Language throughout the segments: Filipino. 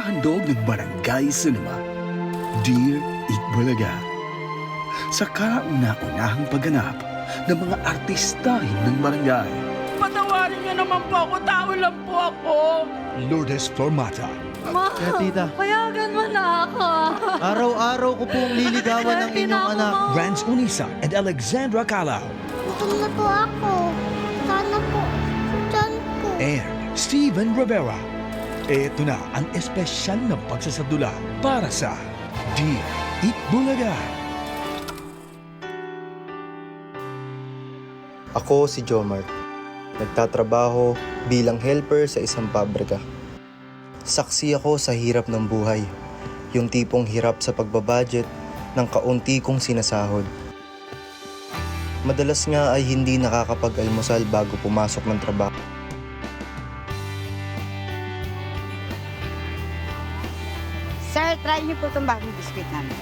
Ipinahandog ng Barangay Cinema. Dear Itbulaga. Sa kauna-unahang pagganap ng mga artistahin ng barangay. Patawarin niyo naman po ako. Tao lang po ako. Lourdes Formata. Ma, Kaya tita, payagan mo na ako. araw-araw ko pong liligawan ng inyong anak. Rance Unisa and Alexandra Calao. Gutom na po ako. Sana po, dyan po. And Steven Rivera. Ito na ang espesyal na pagsasadula para sa Dear Itbulaga. Ako si Jomart. Nagtatrabaho bilang helper sa isang pabrika. Saksi ako sa hirap ng buhay. Yung tipong hirap sa pagbabudget ng kaunti kong sinasahod. Madalas nga ay hindi nakakapag-almusal bago pumasok ng trabaho. Try niyo po itong bagong biscuit namin.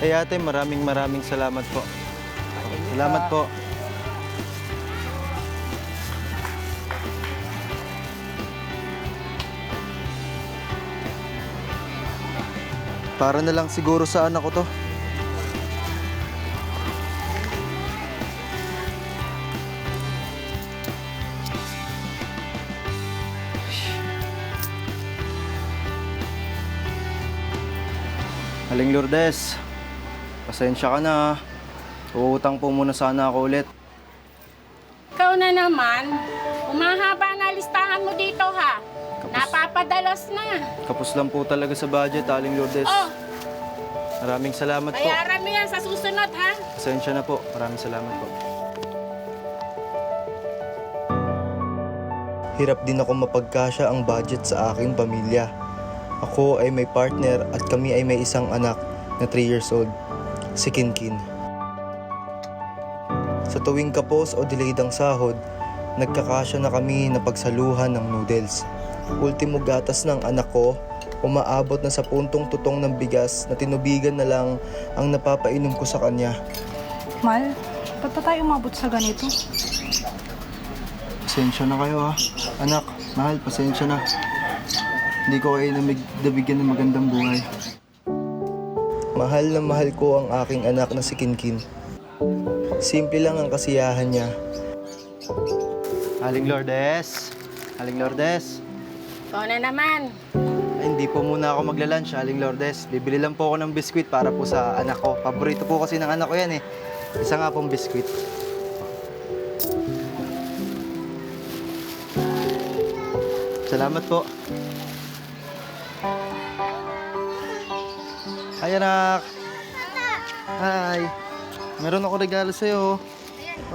Ay ate, maraming maraming salamat po. Salamat po. Para na lang siguro sa anak ko to. Aling Lourdes, pasensya ka na. Uutang po muna sana ako ulit. Ikaw na naman. Umahaba na listahan mo dito ha. Napapadalas na. Kapos lang po talaga sa budget, Aling Lourdes. Oh, Maraming salamat po. bayaran mo yan sa susunod ha. Pasensya na po. Maraming salamat po. Hirap din ako mapagkasya ang budget sa aking pamilya. Ako ay may partner at kami ay may isang anak na 3 years old, si Kinkin. Sa tuwing kapos o delayed ang sahod, nagkakasya na kami na pagsaluhan ng noodles. Ultimo gatas ng anak ko, umaabot na sa puntong tutong ng bigas na tinubigan na lang ang napapainom ko sa kanya. Mal, ba't pa tayo umabot sa ganito? Pasensya na kayo ha. Anak, mahal, pasensya na. Hindi ko kayo nabigyan ng magandang buhay. Mahal na mahal ko ang aking anak na si Kinkin. Simple lang ang kasiyahan niya. Aling Lourdes. Aling Lourdes. Ikaw na naman. Ay, hindi po muna ako magla-lunch, Aling Lourdes. Bibili lang po ako ng biskwit para po sa anak ko. Paborito po kasi ng anak ko yan eh. Isa nga pong biskwit. Salamat po. Hi, anak. Hi. Meron ako regalo sa'yo.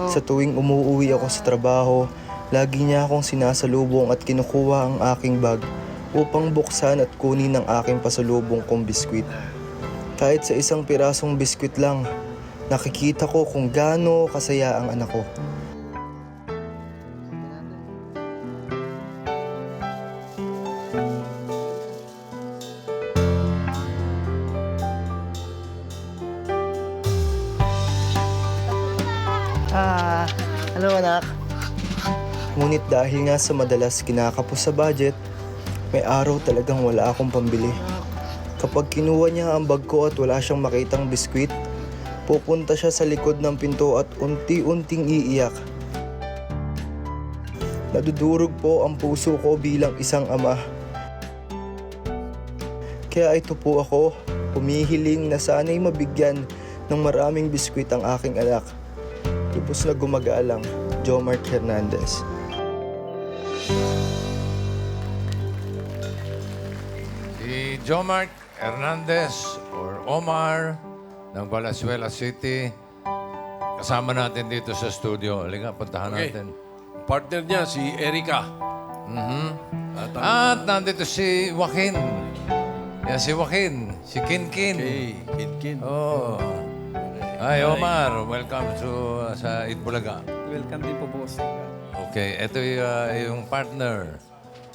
Sa tuwing umuwi ako sa trabaho, lagi niya akong sinasalubong at kinukuha ang aking bag upang buksan at kunin ang aking pasalubong kong biskwit. Kahit sa isang pirasong biskwit lang, nakikita ko kung gaano kasaya ang anak ko. Ah, hello anak. Ngunit dahil nga sa madalas kinakapos sa budget, may araw talagang wala akong pambili. Kapag kinuha niya ang bag ko at wala siyang makitang biskwit, pupunta siya sa likod ng pinto at unti-unting iiyak. Nadudurog po ang puso ko bilang isang ama. Kaya ito po ako, humihiling na sana'y mabigyan ng maraming biskwit ang aking anak. Lubos na gumagaalang, Jomart Hernandez. Si Jomart Hernandez or Omar ng Valenzuela City. Kasama natin dito sa studio. Halika, puntahan Okay. natin. Partner niya, si Erika. Mhm. At ang At nandito si Joaquin. Yan si Joaquin. Si Kinkin. kay Kinkin. Oh. Hi, Omar. Welcome to uh, sa Itbulaga. Welcome din po, boss. Okay, ito y- uh, yung partner.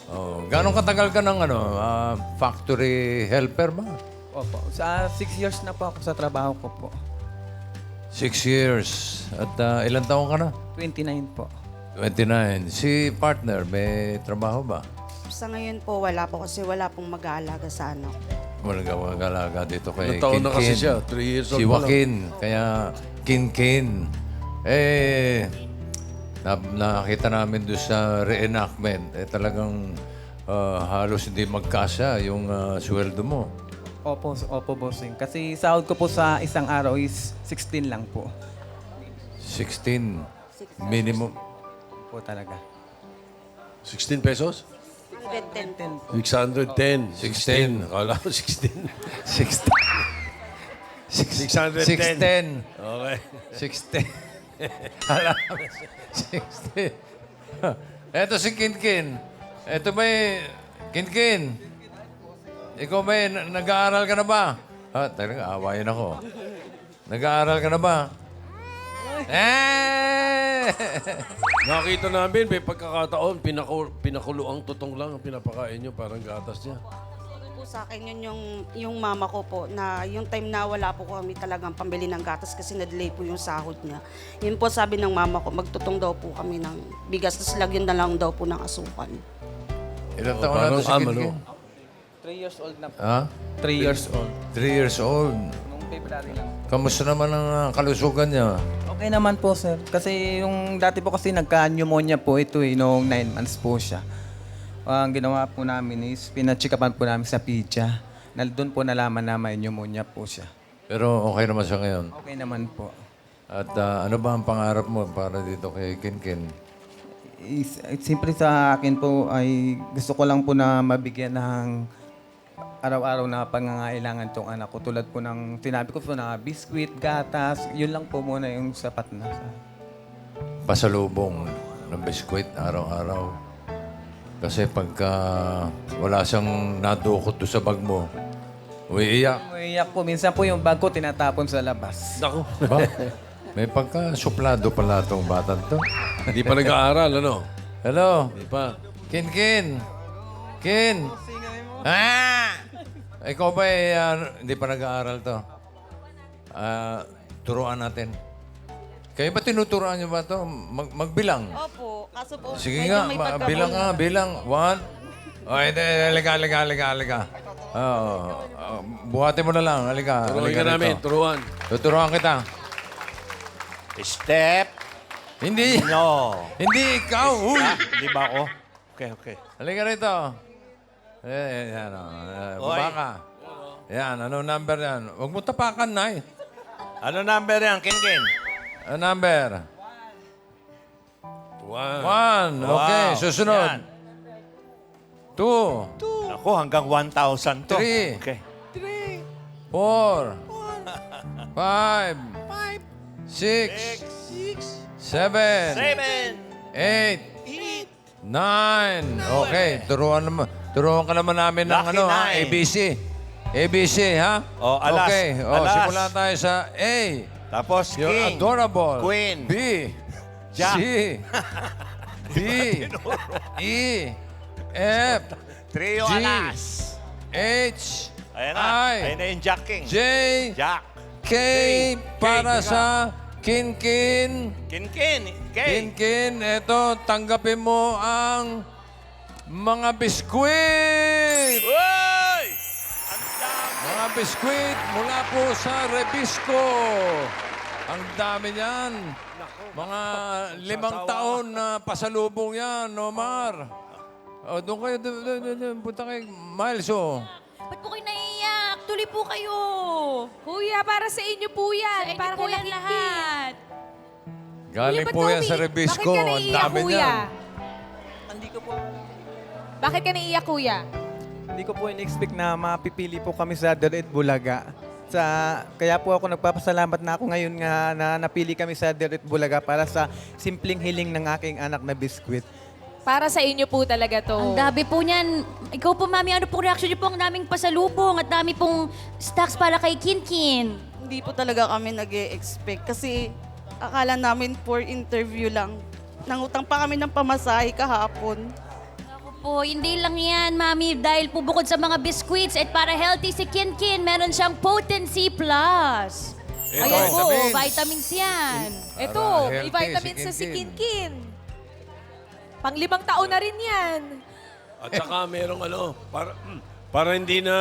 Oh, ganong katagal ka ng ano, ah, factory helper ba? Opo. Sa six years na po ako sa trabaho ko po. Six years. At ah, ilang taon ka na? 29 po. 29. Si partner, may trabaho ba? Sa ngayon po, wala po kasi wala pong mag-aalaga sa anak. Walang gawag-alaga dito kay Ilang taon na kasi Kinkin. siya? Three years old Si pa lang. Joaquin. Kaya Kinkin. Eh, na, nakita namin doon sa reenactment, eh talagang ah, halos hindi magkasa yung ah, sweldo mo. Opo, opo, bossing. Kasi sahod ko po sa isang araw is 16 lang po. 16 minimum. Po talaga. 16 pesos? 110 po. 610. 16. Akala ko 16. 16. 610. 610. Okay. 16. Alam mo, 16. Eto si Kinkin. Eto may... Kinkin. Ikaw may nag-aaral ka na ba? Ha, talaga, awayin ako. Nag-aaral ka na ba? Eh! Nakita namin, may pagkakataon, pinaku, pinakulo ang tutong lang ang pinapakain nyo, parang gatas niya. po sa akin yun yung, yung mama ko po na yung time na wala po kami talagang pambili ng gatas kasi na-delay po yung sahod niya. Yun po sabi ng mama ko, magtutong daw po kami ng bigas tapos lagyan na lang daw po ng asukal. Ilang Oh, taon na parang to si am, Kinkin? ano? 3 years old na po. Ha? 3 years old. Three years old. Nung February lang. Kamusta naman ang ah, kalusugan niya? Okay naman po, sir. Kasi yung dati po kasi nagka-pneumonia po ito eh, noong 9 months po siya. ang ginawa po namin is, pinatsikapan po namin sa PIDSA. Na doon po nalaman na may pneumonia po siya. Pero okay naman siya ngayon. Okay naman po. At ah, ano ba ang pangarap mo para dito kay Kinkin? Is, siyempre sa akin po ay gusto ko lang po na mabigyan ng araw-araw na pangangailangan tong anak ko. Tulad po ng sinabi ko po na biskwit, gatas, yun lang po muna yung sapat na sa... pasalubong ng biskwit araw-araw. Kasi pagka wala siyang nadukot doon sa bag mo, uiiyak. Umiiyak po. Minsan po yung bag ko tinatapon sa labas. Naku. Ba? May pagka-suplado pala itong batang to. Hindi pa nag-aaral, ano? Hello? Hindi pa. Kin, Kin! Kin! Ah! Ikaw ba eh, ah, hindi pa nag-aaral to? Ah, turuan natin. Kayo ba tinuturuan niyo ba to? Mag magbilang? Opo, kaso po Sige nga, ma- bilang nga, bilang. One. O, hindi, halika, halika, halika, halika. Oo, ah, buhatin mo na lang, halika. Turuan halika ka namin, rito. turuan. Tuturuan kita. Step. Hindi, No. hindi ikaw. Uy! Di ba ako? Okay, okay. Halika rito. Eh, yan, oh. Eh, baba Oy. ka. Yan, ano number yan? Huwag mo tapakan, Nay. Ano number yan, Kinkin? Ano number? Turuan. One. Okay, Wow. susunod. Yan. Two. Ako, hanggang 1,000 to. Three. Okay. Four. Five. Six. Seven. Seven. Eight. Nine. Okay, turuan naman. Turuan ka naman namin ng Lucky ano, ha? nine. ABC. ABC, ha? Oh, alas. Okay, oh, Alas. simula tayo sa A. Tapos, You're King. adorable. Queen. B. Jack. C. D. E. F. Trio G. alas. H. Ayan na. I. Ayan na yung Jack King. J. Jack. K. Para teka. sa Kinkin. Kinkin. K. Kinkin, eto, tanggapin mo ang mga biskwit. Uy! Ang dami. Mga biskwit mula po sa Rebisco. Ang dami niyan. Mga limang taon na pasalubong yan, Omar. O, doon kayo, doon, doon, doon, doon, punta kayo, Miles, oh. Ba't po kayo naiiyak? Tuloy po kayo. Kuya, para sa inyo po yan. Sa inyo para po kay yan Lahat. lahat. Galing ba't po ka yan sa umiiyak? Rebisco. Bakit ka Ang naiiyak, dami kuya? niyan. Hindi ko po... Bakit ka naiiyak, kuya? Hindi ko po in-expect na mapipili po kami sa Direct Bulaga. Sa, kaya po ako nagpapasalamat na ako ngayon nga na napili kami sa Direct Bulaga para sa simpleng hiling ng aking anak na biskwit. Para sa inyo po talaga to. Ang dami po niyan. Ikaw po, mami, ano pong reaction niyo po? Ang daming pasalubong at dami pong stocks para kay Kinkin. Hindi po talaga kami nag expect kasi akala namin for interview lang. Nangutang pa kami ng pamasahe kahapon. Po, hindi lang yan, mami. Dahil po bukod sa mga biscuits at para healthy si Kinkin, meron siyang Potency Plus. Eh, Ayan po, vitamins. vitamins yan. Ito, Para may healthy vitamins si sa si Kinkin. Kinkin. Pang limang taon na rin yan. At saka merong ano, para, para hindi na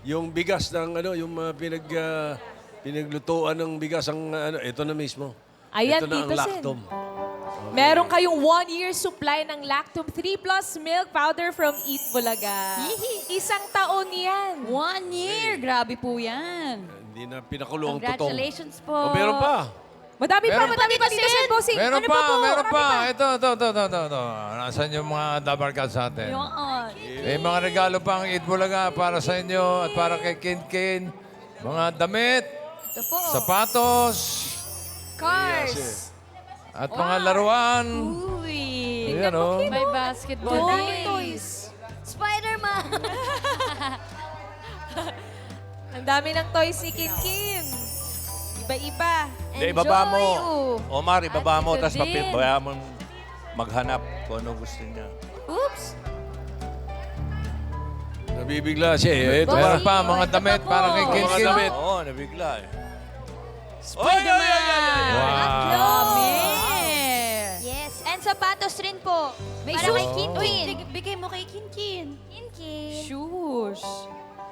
yung bigas ng ano, yung mga pinag, ah, pinaglutuan ng bigas ang ano, ito na mismo. Ayan, ito na ang Tito Sen. lactum. Meron kayong one-year supply ng Lactum 3 Plus Milk Powder from Eat Bulaga. Isang taon yan. One year. Grabe po yan. Hindi na pinakulo ang tutong. Congratulations po. O, meron pa. Madami pa, Meron madami pa, pa Tito dito sa Sen. bossing. Meron ano pa, pa po? meron Marami pa. Ito, ito, ito, ito, ito, ito. Nasaan yung mga dabarkad sa atin? Yun. May mga regalo pang Eid Bulaga para sa inyo at para kay Kinkin. Mga damit, Ito po. sapatos, Cars. At mga laruan. Uy. Ayan, oh. May basketball Toy. toys. Spider-Man. Ang dami ng toys ni Kim Kim. Iba-iba. Hindi, ibaba mo. Enjoy. Omar, ibaba mo. At Tapos ito din. papaya mo maghanap kung ano gusto niya. Oops. Nabibigla siya eh. Ito Meron pa. pa mga ito damit pa po. para kay Mga Kinkin. damit. Oo, nabigla eh. Spider-Man. Wow. Dami. And sapatos rin po. May Para shoes. kay Kinkin. Uy, bigay mo kay Kinkin. Kinkin. Shoes.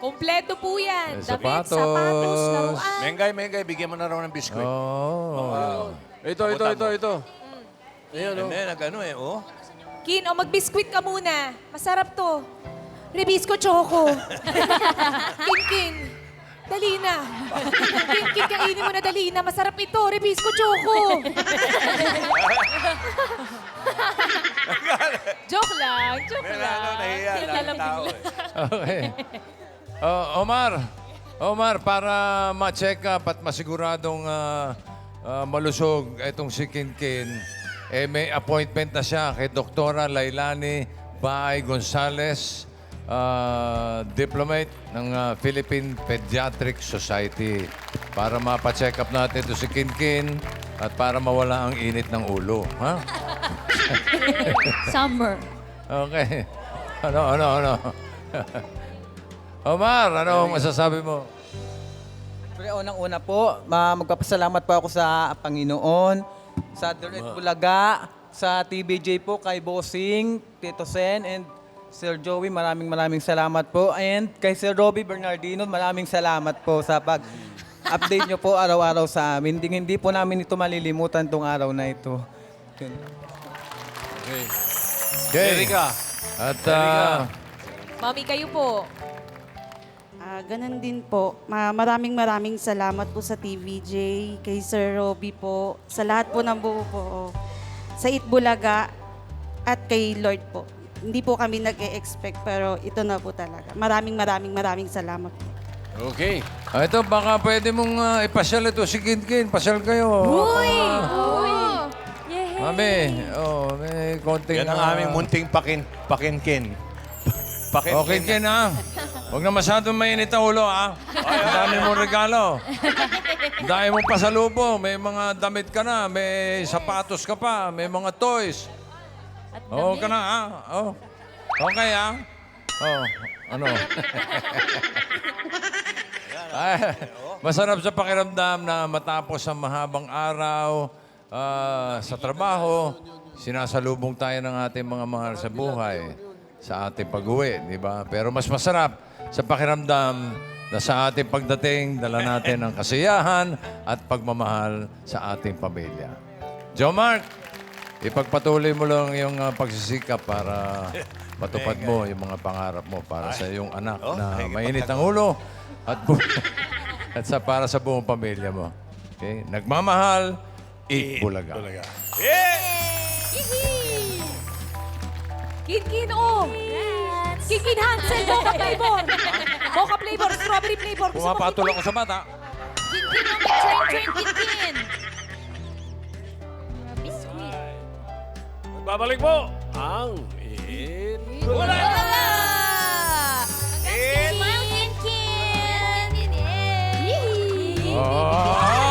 Kompleto po yan. May Damit, sapatos. sapatos, laruan. Mengay, Mengay, bigyan mo na raw ng biskuit. Oh. Ito, ito, ito, ito. Ayan, oh. Hindi, nag-ano eh, oh. Kin, o mag-biskwit ka muna. Masarap to. Rebisco Choco. kin, kin. Dali na. kin, kin, kainin mo na dali na. Masarap ito. Rebisco Choco. joke lang. Joke May lang. ano, nahiya Bigla lang lang tao bigla. eh. Okay. Oh, Omar, Omar, para ma-check up at masiguradong ah, ah, malusog itong si Kinkin, eh may appointment na siya kay Doktora Lailani Baay Gonzales, ah, diplomate ng ah, Philippine Pediatric Society para mapa-check up natin ito si Kinkin at para mawala ang init ng ulo. Ha? Summer. Okay. Ano, ano, ano? Omar, ano ang masasabi mo? Pero unang-una po, ma- magpapasalamat po ako sa Panginoon, sa Direct Bulaga, sa TBJ po, kay Bossing, Tito Sen, and Sir Joey, maraming maraming salamat po. And kay Sir Robbie Bernardino, maraming salamat po sa pag update nyo po araw-araw sa amin. Hindi, hindi po namin ito malilimutan tong araw na ito. Yun. Okay. Okay. Erika. At ah, Mami, kayo po. Ah, ganun din po. Ma- maraming maraming salamat po sa TVJ, kay Sir Roby po, sa lahat po ng buo po. Sa Itbulaga at kay Lord po. Hindi po kami nag-e-expect pero ito na po talaga. Maraming maraming maraming salamat po. Okay. ah, ito, baka pwede mong ah, ipasyal ito si Kinkin. Pasyal kayo. Uy! Mami, oh, may konting... Yan ang ah, aming munting pakin, pakinkin. Pakinkin. Okay, Kin, ha? Huwag na masyadong mainit ang ulo, ha? Ang dami mong regalo. Ang dami mong pasalubo. May mga damit ka na. May sapatos ka pa. May mga toys. At Oo damit. ka na, ha? Oh. Okay, ha? Oh, ano? Ay, masarap sa pakiramdam na matapos ang mahabang araw ah, sa trabaho, sinasalubong tayo ng ating mga mahal sa buhay sa ating pag-uwi, di ba? Pero mas masarap sa pakiramdam na sa ating pagdating, dala natin ang kasiyahan at pagmamahal sa ating pamilya. Joe Mark, ipagpatuloy mo lang yung ah, pagsisikap para matupad mo yung mga pangarap mo para sa iyong anak Oh, na may mainit ang ulo at, bu- at sa para sa buong pamilya mo. Okay? Nagmamahal, in Bulaga. Bulaga. Kinkin, oh! Kinkin Hansel, Boca flavor! Boca flavor, strawberry flavor. Gusto mo Pumapatol ako sa mata. Kinkin ang train train kinkin! Biscuit. Babalik mo ang in Bulaga. Bulaga! Kinkin! Kinkin! Oh!